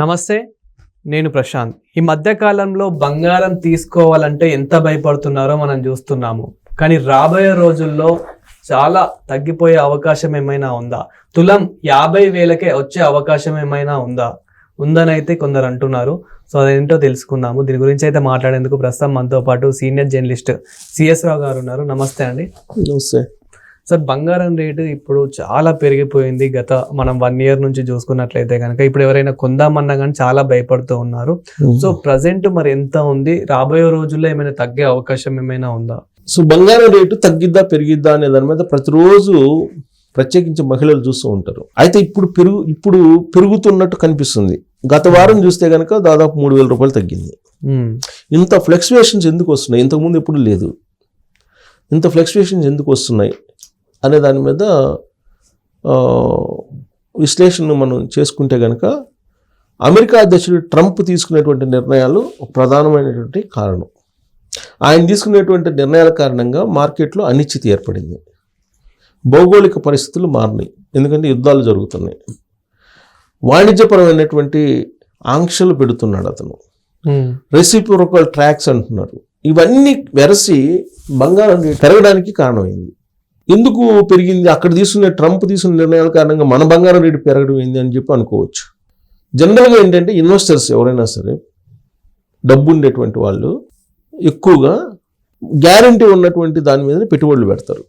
నమస్తే నేను ప్రశాంత్. ఈ మధ్య కాలంలో బంగారం తీసుకోవాలంటే ఎంత భయపడుతున్నారో మనం చూస్తున్నాము. కానీ రాబోయే రోజుల్లో చాలా తగ్గిపోయే అవకాశం ఏమైనా ఉందా? తులం యాభై వేలకే వచ్చే అవకాశం ఏమైనా ఉందా? ఉందని అయితే కొందరు అంటున్నారు. సో అదేంటో తెలుసుకుందాము. దీని గురించి అయితే మాట్లాడేందుకు ప్రస్తుతం మనతో పాటు సీనియర్ జర్నలిస్ట్ సిఎస్ రావు గారు ఉన్నారు. నమస్తే అండి. నమస్తే. సార్ బంగారం రేటు ఇప్పుడు చాలా పెరిగిపోయింది గత మనం వన్ ఇయర్ నుంచి చూసుకున్నట్లయితే కనుక ఇప్పుడు ఎవరైనా కొందామన్నా కానీ చాలా భయపడుతూ ఉన్నారు. సో ప్రజెంట్ మరి ఎంత ఉంది? రాబోయే రోజుల్లో ఏమైనా తగ్గే అవకాశం ఏమైనా ఉందా? సో బంగారం రేటు తగ్గిద్దా పెరిగిద్దా అనే దాని మీద ప్రతిరోజు ప్రత్యేకించి మహిళలు చూస్తూ ఉంటారు. అయితే ఇప్పుడు పెరుగు ఇప్పుడు పెరుగుతున్నట్టు కనిపిస్తుంది. గత వారం చూస్తే కనుక దాదాపు మూడు వేల రూపాయలు తగ్గింది. ఇంత ఫ్లక్చువేషన్స్ ఎందుకు వస్తున్నాయి? ఇంతకుముందు ఎప్పుడు లేదు. ఇంత ఫ్లక్చువేషన్స్ ఎందుకు వస్తున్నాయి? అనే దాని మీద ఆ, విశ్లేషణ మనం చేసుకుంటే కనుక అమెరికా అధ్యక్షుడు ట్రంప్ తీసుకునేటువంటి నిర్ణయాలు ప్రధానమైనటువంటి కారణం. ఆయన తీసుకునేటువంటి నిర్ణయాల కారణంగా మార్కెట్లో అనిశ్చితి ఏర్పడింది. భౌగోళిక పరిస్థితులు మారినాయి. ఎందుకంటే యుద్ధాలు జరుగుతున్నాయి. వాణిజ్యపరమైనటువంటి ఆంక్షలు పెడుతున్నాడు అతను. రెసిప్రోకల్ ట్రాక్స్ అంటున్నారు. ఇవన్నీ వెరసి బంగారం పెరగడానికి కారణమైంది. ఎందుకు పెరిగింది? అక్కడ తీసుకునే ట్రంప్ తీసుకున్న నిర్ణయాల కారణంగా మన బంగారం రేటు పెరగడం ఏంది అని చెప్పి అనుకోవచ్చు. జనరల్గా ఏంటంటే ఇన్వెస్టర్స్ ఎవరైనా సరే డబ్బు ఉండేటువంటి వాళ్ళు ఎక్కువగా గ్యారంటీ ఉన్నటువంటి దాని మీద పెట్టుబడులు పెడతారు.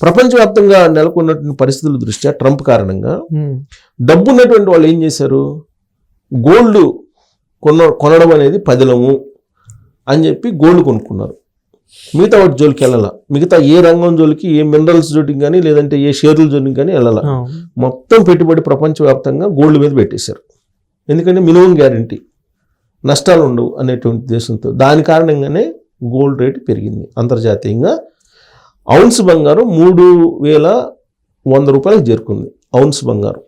ప్రపంచవ్యాప్తంగా నెలకొన్నటువంటి పరిస్థితుల దృష్ట్యా ట్రంప్ కారణంగా ఉమ్, డబ్బు ఉన్నటువంటి వాళ్ళు ఏం చేశారు? గోల్డ్ కొన కొనడం అనేది పదిలము అని చెప్పి గోల్డ్ కొనుక్కున్నారు. మిగతా వాటి జోలికి వెళ్ళాల. మిగతా ఏ రంగం జోలికి ఏ మినరల్స్ జోలికి కానీ లేదంటే ఏ షేర్ల జోలికి కానీ వెళ్ళాల. మొత్తం పెట్టుబడి ప్రపంచవ్యాప్తంగా గోల్డ్ మీద పెట్టేశారు. ఎందుకంటే మినిమం గ్యారంటీ నష్టాలు ఉండవు అనేటువంటి దేశంతో దాని కారణంగానే గోల్డ్ రేటు పెరిగింది అంతర్జాతీయంగా. ఔన్స్ బంగారం మూడు వేల వంద రూపాయలకు చేరుకుంది. ఔన్స్ బంగారం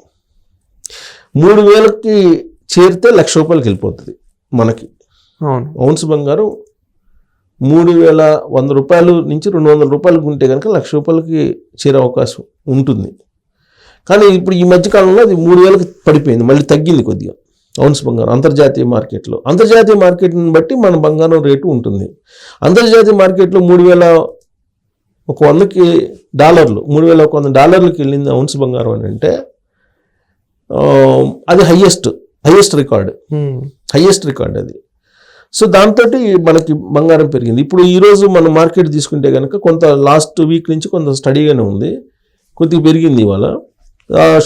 మూడు వేలకి చేరితే లక్ష రూపాయలకి వెళ్ళిపోతుంది మనకి. ఔన్స్ బంగారం మూడు వేల వంద రూపాయలు నుంచి రెండు వందల రూపాయలకు ఉంటే కనుక లక్ష రూపాయలకి చేరే అవకాశం ఉంటుంది. కానీ ఇప్పుడు ఈ మధ్య కాలంలో అది మూడు వేలకు పడిపోయింది. మళ్ళీ తగ్గింది కొద్దిగా. ఔన్స్ బంగారం అంతర్జాతీయ మార్కెట్లో. అంతర్జాతీయ మార్కెట్ని బట్టి మన బంగారం రేటు ఉంటుంది. అంతర్జాతీయ మార్కెట్లో మూడు వేల ఒక వందకి డాలర్లు మూడు వేల ఒక వంద డాలర్లకి వెళ్ళింది ఔన్స్ బంగారం అని అంటే అది highest highest record. Highest record అది. సో దాంతో మనకి బంగారం పెరిగింది. ఇప్పుడు ఈరోజు మనం మార్కెట్ తీసుకుంటే కనుక కొంత లాస్ట్ వీక్ నుంచి కొంత స్టడీగానే ఉంది. కొద్దిగా పెరిగింది ఇవాళ.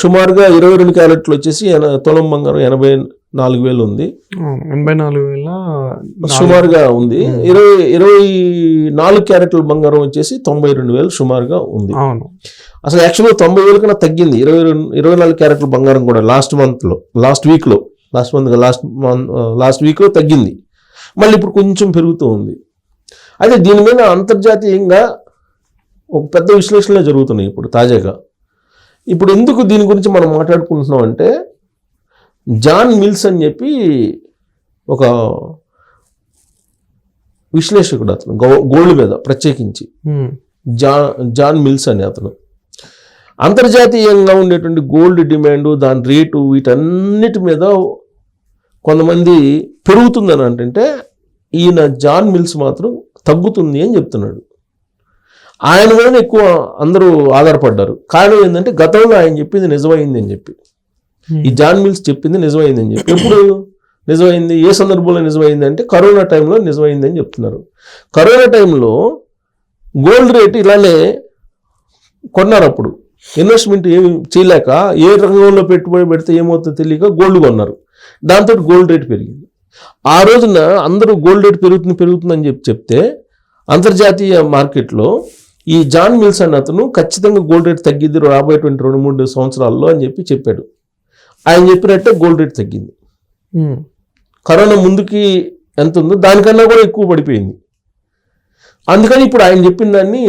సుమారుగా ఇరవై రెండు క్యారెట్లు వచ్చేసి తులం బంగారం ఎనభై నాలుగు వేలు ఉంది. ఎనభై నాలుగు వేల సుమారుగా ఉంది. ఇరవై ఇరవై నాలుగు క్యారెట్ల బంగారం వచ్చేసి తొంభై రెండు వేలు సుమారుగా ఉంది. అవును. అసలు యాక్చువల్గా తొంభై వేల కన్నా తగ్గింది. ఇరవై రెండు ఇరవై నాలుగు క్యారెట్ల బంగారం కూడా లాస్ట్ మంత్లో లాస్ట్ వీక్లో last month last month last వీక్లో తగ్గింది. మళ్ళీ ఇప్పుడు కొంచెం పెరుగుతూ ఉంది. అయితే దీని మీద అంతర్జాతీయంగా ఒక పెద్ద విశ్లేషణలు జరుగుతున్నాయి ఇప్పుడు తాజాగా. ఇప్పుడు ఎందుకు దీని గురించి మనం మాట్లాడుకుంటున్నాం అంటే జాన్ మిల్స్ అని చెప్పి ఒక విశ్లేషకుడు అతను గో- గోల్డ్ మీద ప్రత్యేకించి. జా జాన్ మిల్స్ అని అతను. అంతర్జాతీయంగా ఉండేటువంటి గోల్డ్ డిమాండ్ దాని రేటు వీటన్నిటి మీద కొంతమంది పెరుగుతుందని అంటే ఈయన జాన్ మిల్స్ మాత్రం తగ్గుతుంది అని చెప్తున్నాడు. ఆయన మీద ఎక్కువ అందరూ ఆధారపడ్డారు. కారణం ఏంటంటే గతంలో ఆయన చెప్పింది నిజమైంది అని చెప్పి. ఈ జాన్ మిల్స్ చెప్పింది నిజమైంది అని చెప్పి. ఎప్పుడు నిజమైంది? ఏ సందర్భంలో నిజమైంది అంటే కరోనా టైంలో నిజమైంది అని చెప్తున్నారు. కరోనా టైంలో గోల్డ్ రేట్ ఇలానే కొన్నారు అప్పుడు. ఇన్వెస్ట్మెంట్ ఏమి చేయలేక ఏ రంగంలో పెట్టుబడి పెడితే ఏమవుతుందో తెలియక గోల్డ్ కొన్నారు. దాంతో గోల్డ్ రేట్ పెరిగింది. ఆ రోజున అందరూ గోల్డ్ రేట్ పెరుగుతుంది పెరుగుతుందని చెప్పి చెప్తే అంతర్జాతీయ మార్కెట్లో ఈ జాన్ మిల్స్ అన్న అతను ఖచ్చితంగా గోల్డ్ రేట్ తగ్గిద్ది రాబోయేటువంటి రెండు మూడు సంవత్సరాల్లో అని చెప్పి చెప్పాడు. ఆయన చెప్పినట్టే గోల్డ్ రేట్ తగ్గింది. కరోనా ముందుకి ఎంత ఉందో దానికన్నా కూడా ఎక్కువ పడిపోయింది. అందుకని ఇప్పుడు ఆయన చెప్పిన దాన్ని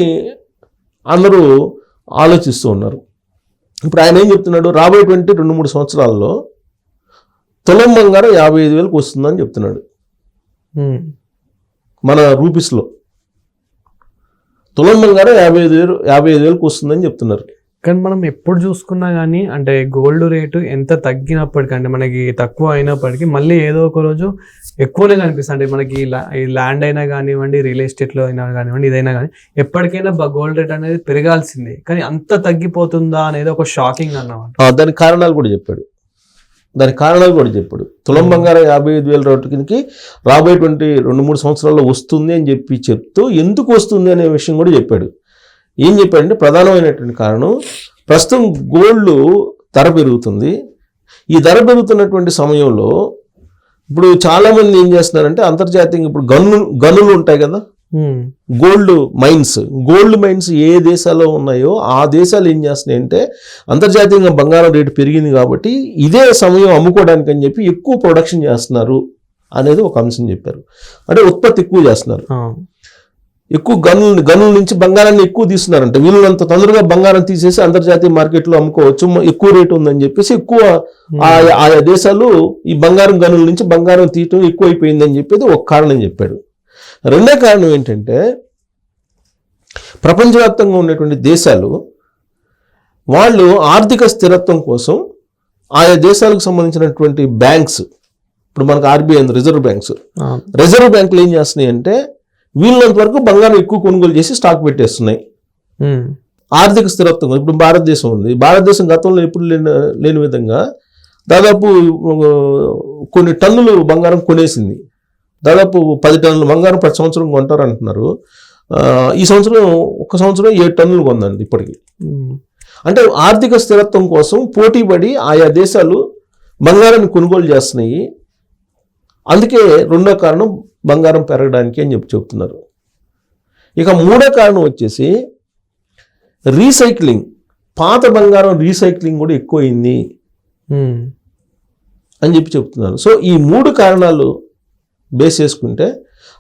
అందరూ ఆలోచిస్తూ ఉన్నారు. ఇప్పుడు ఆయన ఏం చెప్తున్నాడు? రాబోయేటువంటి రెండు మూడు సంవత్సరాల్లో తులం బంగారం యాభై ఐదు వేలకు వస్తుందని చెప్తున్నాడు. మన రూపీస్లో. తులం బంగారం యాభై ఐదు వేలు యాభై ఐదు వేలకు వస్తుందని చెప్తున్నారు. కానీ మనం ఎప్పుడు చూసుకున్నా కానీ అంటే గోల్డ్ రేటు ఎంత తగ్గినప్పటికీ అంటే మనకి తక్కువ అయినప్పటికీ మళ్ళీ ఏదో ఒక రోజు ఎక్కువనే కనిపిస్తుంది. అంటే మనకి ల్యాండ్ అయినా కానివ్వండి రియల్ ఎస్టేట్లో అయినా కానివ్వండి ఇదైనా కానీ ఎప్పటికైనా గోల్డ్ రేట్ అనేది పెరగాల్సిందే. కానీ అంత తగ్గిపోతుందా అనేది ఒక షాకింగ్ అన్నమాట. దానికి కారణాలు కూడా చెప్పాడు. దానికి కారణాలు కూడా చెప్పాడు. తులం బంగారం యాభై ఐదు వేల కిందకి రాబోయేటువంటి రెండు మూడు సంవత్సరాల్లో వస్తుంది అని చెప్పి చెప్తూ ఎందుకు వస్తుంది అనే విషయం కూడా చెప్పాడు. ఏం చెప్పాడంటే ప్రధానమైనటువంటి కారణం ప్రస్తుతం గోల్డ్ ధర పెరుగుతుంది. ఈ ధర పెరుగుతున్నటువంటి సమయంలో ఇప్పుడు చాలామంది ఏం చేస్తున్నారంటే అంతర్జాతీయంగా ఇప్పుడు గన్ను గనులు ఉంటాయి కదా గోల్డ్ మైన్స్ గోల్డ్ మైన్స్ ఏ దేశాల్లో ఉన్నాయో ఆ దేశాలు ఏం చేస్తున్నాయంటే అంతర్జాతీయంగా బంగారం రేటు పెరిగింది కాబట్టి ఇదే సమయం అమ్ముకోవడానికి అని చెప్పి ఎక్కువ ప్రొడక్షన్ చేస్తున్నారు అనేది ఒక అంశం చెప్పారు. అంటే ఉత్పత్తి ఎక్కువ చేస్తున్నారు. ఎక్కువ గనులు గనుల నుంచి బంగారాన్ని ఎక్కువ తీస్తున్నారంట. వీళ్ళంత తొందరగా బంగారం తీసేసి అంతర్జాతీయ మార్కెట్లో అమ్ముకోవచ్చు. ఎక్కువ రేటు ఉందని చెప్పేసి ఎక్కువ ఆయా ఆయా దేశాలు ఈ బంగారం గనుల నుంచి బంగారం తీయటం ఎక్కువ అయిపోయిందని చెప్పేది ఒక కారణం చెప్పాడు. రెండో కారణం ఏంటంటే ప్రపంచవ్యాప్తంగా ఉన్నటువంటి దేశాలు వాళ్ళు ఆర్థిక స్థిరత్వం కోసం ఆయా దేశాలకు సంబంధించినటువంటి బ్యాంక్స్ ఇప్పుడు మనకు ఆర్బీఐ ఉంది రిజర్వ్ బ్యాంక్స్ రిజర్వ్ బ్యాంకులు ఏం చేస్తున్నాయి అంటే వీళ్ళంత వరకు బంగారం ఎక్కువ కొనుగోలు చేసి స్టాక్ పెట్టేస్తున్నాయి. ఆర్థిక స్థిరత్వం ఇప్పుడు భారతదేశం ఉంది. భారతదేశం గతంలో ఎప్పుడు లేని లేని విధంగా దాదాపు కొన్ని టన్నులు బంగారం కొనేసింది. దాదాపు పది టన్నులు బంగారం ప్రతి సంవత్సరం కొంటారు అంటున్నారు ఈ సంవత్సరం ఒక సంవత్సరం ఏడు టన్నులు కొందండి ఇప్పటికి. అంటే ఆర్థిక స్థిరత్వం కోసం పోటీపడి ఆయా దేశాలు బంగారాన్ని కొనుగోలు చేస్తున్నాయి. అందుకే రెండో కారణం బంగారం పెరగడానికి అని చెప్పి చెప్తున్నారు. ఇక మూడో కారణం వచ్చేసి రీసైక్లింగ్ పాత బంగారం రీసైక్లింగ్ కూడా ఎక్కువైంది అని చెప్పి చెప్తున్నారు. సో ఈ మూడు కారణాలు బేస్ చేసుకుంటే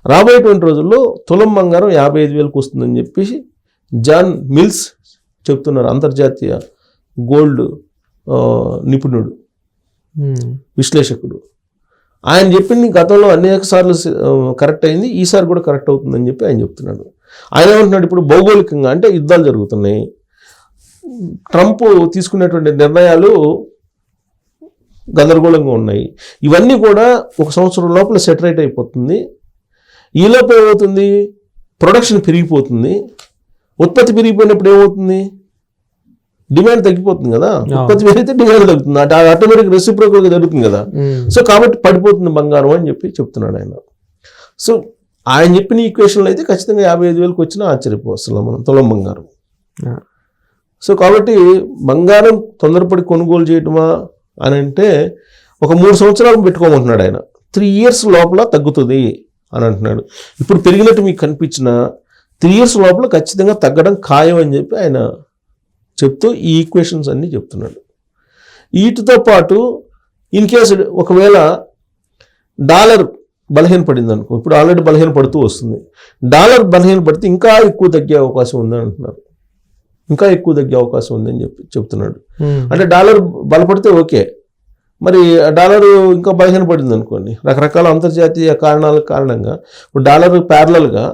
రాబోయేటువంటి రోజుల్లో తులం బంగారం యాభై ఐదు వేలకు వస్తుందని చెప్పి జాన్ మిల్స్ చెప్తున్నారు అంతర్జాతీయ గోల్డ్ నిపుణుడు ఉమ్, విశ్లేషకుడు. ఆయన చెప్పింది గతంలో అనేక సార్లు కరెక్ట్ అయింది ఈసారి కూడా కరెక్ట్ అవుతుందని చెప్పి ఆయన చెప్తున్నాడు. ఆయన ఏమంటున్నాడు ఇప్పుడు భౌగోళికంగా అంటే యుద్ధాలు జరుగుతున్నాయి. ట్రంప్ తీసుకునేటువంటి నిర్ణయాలు గందరగోళంగా ఉన్నాయి. ఇవన్నీ కూడా ఒక సంవత్సరం లోపల సెటరేట్ అయిపోతుంది. ఈ లోపల ఏమవుతుంది? ప్రొడక్షన్ పెరిగిపోతుంది. ఉత్పత్తి పెరిగిపోయినప్పుడు ఏమవుతుంది? డిమాండ్ తగ్గిపోతుంది కదా? ఉత్పత్తి పెరిగితే డిమాండ్ తగ్గుతుంది. అటు ఆటోమేటిక్ రెసిప్రోకల్గా జరుగుతుంది కదా? సో కాబట్టి పడిపోతుంది బంగారం అని చెప్పి చెప్తున్నాడు ఆయన. సో ఆయన చెప్పిన ఈక్వేషన్లో అయితే ఖచ్చితంగా యాభై ఐదు వేలకు వచ్చినా ఆశ్చర్యపోస్తున్నాం మనం తులం బంగారం. సో కాబట్టి బంగారం తొందరపడి కొనుగోలు చేయటమా? అని అంటే ఒక మూడు సంవత్సరాలు పెట్టుకోమంటున్నాడు ఆయన. త్రీ ఇయర్స్ లోపల తగ్గుతుంది అని అంటున్నాడు. ఇప్పుడు పెరిగినట్టు మీకు కనిపించిన త్రీ ఇయర్స్ లోపల ఖచ్చితంగా తగ్గడం ఖాయం అని చెప్పి ఆయన చెప్తూ ఈ ఈక్వేషన్స్ అన్నీ చెప్తున్నాడు. వీటితో పాటు ఇన్ కేసు ఒకవేళ డాలర్ బలహీన పడింది అనుకో ఇప్పుడు ఆల్రెడీ బలహీన పడుతూ వస్తుంది. డాలర్ బలహీన పడితే ఇంకా ఎక్కువ తగ్గే అవకాశం ఉందని అంటున్నారు. ఇంకా ఎక్కువ తగ్గే అవకాశం ఉందని చెప్పి చెప్తున్నాడు. అంటే డాలర్ బలపడితే ఓకే. మరి డాలర్ ఇంకా బలహీన పడింది అనుకోండి. రకరకాల అంతర్జాతీయ కారణాల కారణంగా డాలర్ ప్యారలల్గా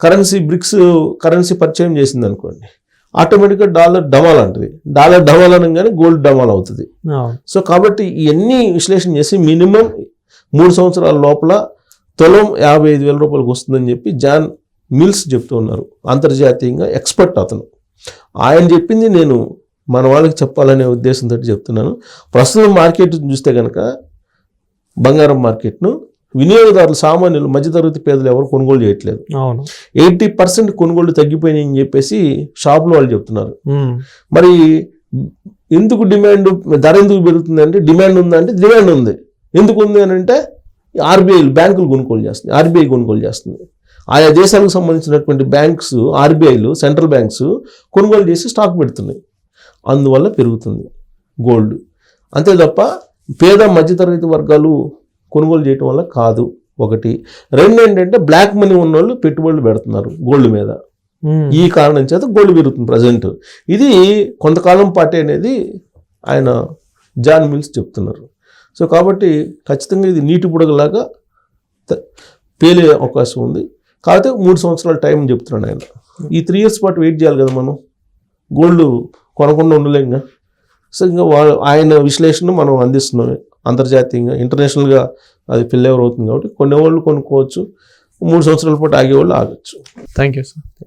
కరెన్సీ బ్రిక్స్ కరెన్సీ పరిచయం చేసింది అనుకోండి. ఆటోమేటిక్గా డాలర్ డమాల్ అంటుంది. డాలర్ డమాల్ అనగానే గోల్డ్ డమాల్ అవుతుంది. సో కాబట్టి ఇవన్నీ విశ్లేషణ చేసి మినిమం మూడు సంవత్సరాల లోపల తులం యాభై ఐదు వేల రూపాయలకు వస్తుందని చెప్పి జాన్ మిల్స్ చెప్తూ ఉన్నారు. అంతర్జాతీయంగా ఎక్స్పర్ట్ అతను. ఆయన చెప్పింది నేను మన వాళ్ళకి చెప్పాలనే ఉద్దేశంతో చెప్తున్నాను. ప్రస్తుతం మార్కెట్ చూస్తే కనుక బంగారం మార్కెట్ను వినియోగదారులు సామాన్యులు మధ్యతరగతి పేదలు ఎవరు కొనుగోలు చేయట్లేదు. అవును. ఎయిటీ పర్సెంట్ కొనుగోళ్ళు తగ్గిపోయినాయి అని చెప్పేసి షాపులో వాళ్ళు చెప్తున్నారు. మరి ఎందుకు డిమాండ్ ధర ఎందుకు పెరుగుతుంది అంటే డిమాండ్ ఉందంటే డిమాండ్ ఉంది. ఎందుకు ఉంది అని అంటే ఆర్బీఐ బ్యాంకులు కొనుగోలు చేస్తుంది ఆర్బీఐ కొనుగోలు చేస్తుంది. ఆయా దేశాలకు సంబంధించినటువంటి బ్యాంక్స్ ఆర్బీఐలు సెంట్రల్ బ్యాంక్స్ కొనుగోలు చేసి స్టాక్ పెడుతున్నాయి. అందువల్ల పెరుగుతుంది గోల్డ్. అంతే తప్ప పేద మధ్యతరగతి వర్గాలు కొనుగోలు చేయటం వల్ల కాదు ఒకటి. రెండు ఏంటంటే బ్లాక్ మనీ ఉన్న వాళ్ళు పెట్టుబడులు పెడుతున్నారు గోల్డ్ మీద. ఈ కారణం చేత గోల్డ్ పెరుగుతుంది ప్రజెంట్. ఇది కొంతకాలం పాటే అనేది ఆయన జాన్ మిల్స్ చెప్తున్నారు. సో కాబట్టి ఖచ్చితంగా ఇది నీటి బుడగలాగా పేలే అవకాశం ఉంది. కాకపోతే మూడు సంవత్సరాల టైం చెప్తున్నాడు ఆయన. ఈ త్రీ ఇయర్స్ పాటు వెయిట్ చేయాలి కదా మనం. గోల్డ్ కొనకుండా ఉండలేం ఇంకా సో ఇంకా వాళ్ళు ఆయన విశ్లేషణ మనం అందిస్తున్నాం. అంతర్జాతీయంగా ఇంటర్నేషనల్గా అది ఫిల్ ఎవర్ అవుతుంది కాబట్టి కొన్ని వాళ్ళు కొనుక్కోవచ్చు. మూడు సంవత్సరాల పాటు ఆగేవాళ్ళు ఆగచ్చు. Thank you sir